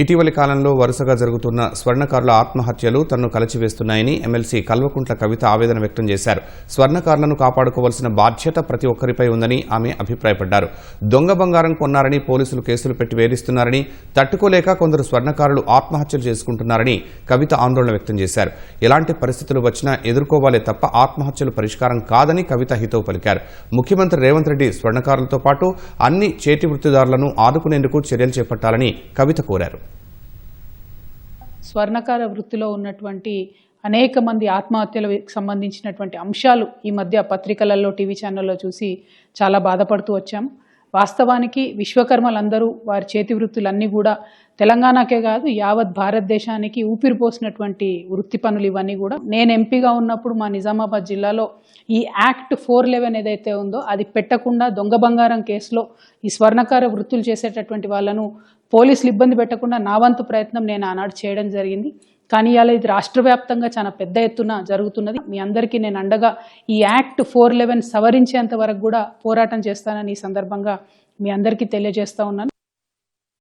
ఇటీవలి కాలంలో వరుసగా జరుగుతున్న స్వర్ణకారుల ఆత్మహత్యలు తనను కలచివేస్తున్నాయని ఎమ్మెల్సీ కల్వకుంట్ల కవిత ఆవేదన వ్యక్తం చేశారు. స్వర్ణకారులను కాపాడుకోవాల్సిన బాధ్యత ప్రతి ఒక్కరిపై ఉందని ఆమె అభిప్రాయపడ్డారు. దొంగ బంగారం కొన్నారని పోలీసులు కేసులు పెట్టి వేధిస్తున్నారని తట్టుకోలేక కొందరు స్వర్ణకారులు ఆత్మహత్యలు చేసుకుంటున్నారని కవిత ఆందోళన వ్యక్తం చేశారు. ఎలాంటి పరిస్థితులు వచ్చినా ఎదుర్కోవాలే తప్ప ఆత్మహత్యలు పరిష్కారం కాదని కవిత హితవు పలికారు. ముఖ్యమంత్రి రేవంత్ రెడ్డి స్వర్ణకారులతో పాటు అన్ని చేతి వృత్తిదారులను ఆదుకునేందుకు చర్యలు చేపట్టాలని కవిత కోరారు. స్వర్ణకార వృత్తిలో ఉన్నటువంటి అనేక మంది ఆత్మహత్యలకు సంబంధించినటువంటి అంశాలు ఈ మధ్య పత్రికలలో టీవీ ఛానల్లో చూసి చాలా బాధపడుతూ వచ్చాము వాస్తవానికి విశ్వకర్మలందరూ వారి చేతి వృత్తులన్నీ కూడా తెలంగాణకే కాదు యావత్ భారతదేశానికి ఊపిరిపోసినటువంటి వృత్తి పనులు ఇవన్నీ కూడా. నేను ఎంపీగా ఉన్నప్పుడు మా నిజామాబాద్ జిల్లాలో ఈ యాక్ట్ ఫోర్ లెవెన్ ఏదైతే ఉందో అది పెట్టకుండా దొంగ బంగారం కేసులో ఈ స్వర్ణకార వృత్తులు చేసేటటువంటి వాళ్ళను పోలీసులు ఇబ్బంది పెట్టకుండా నా వంతు ప్రయత్నం నేను ఆనాడు చేయడం జరిగింది. కానీ ఇలా ఇది రాష్ట్ర వ్యాప్తంగా చాలా పెద్ద ఎత్తున జరుగుతున్నది. మీ అందరికీ నేను అండగా ఈ యాక్ట్ ఫోర్ లెవెన్ సవరించేంత వరకు కూడా పోరాటం చేస్తానని ఈ సందర్భంగా మీ అందరికీ తెలియజేస్తా ఉన్నాను.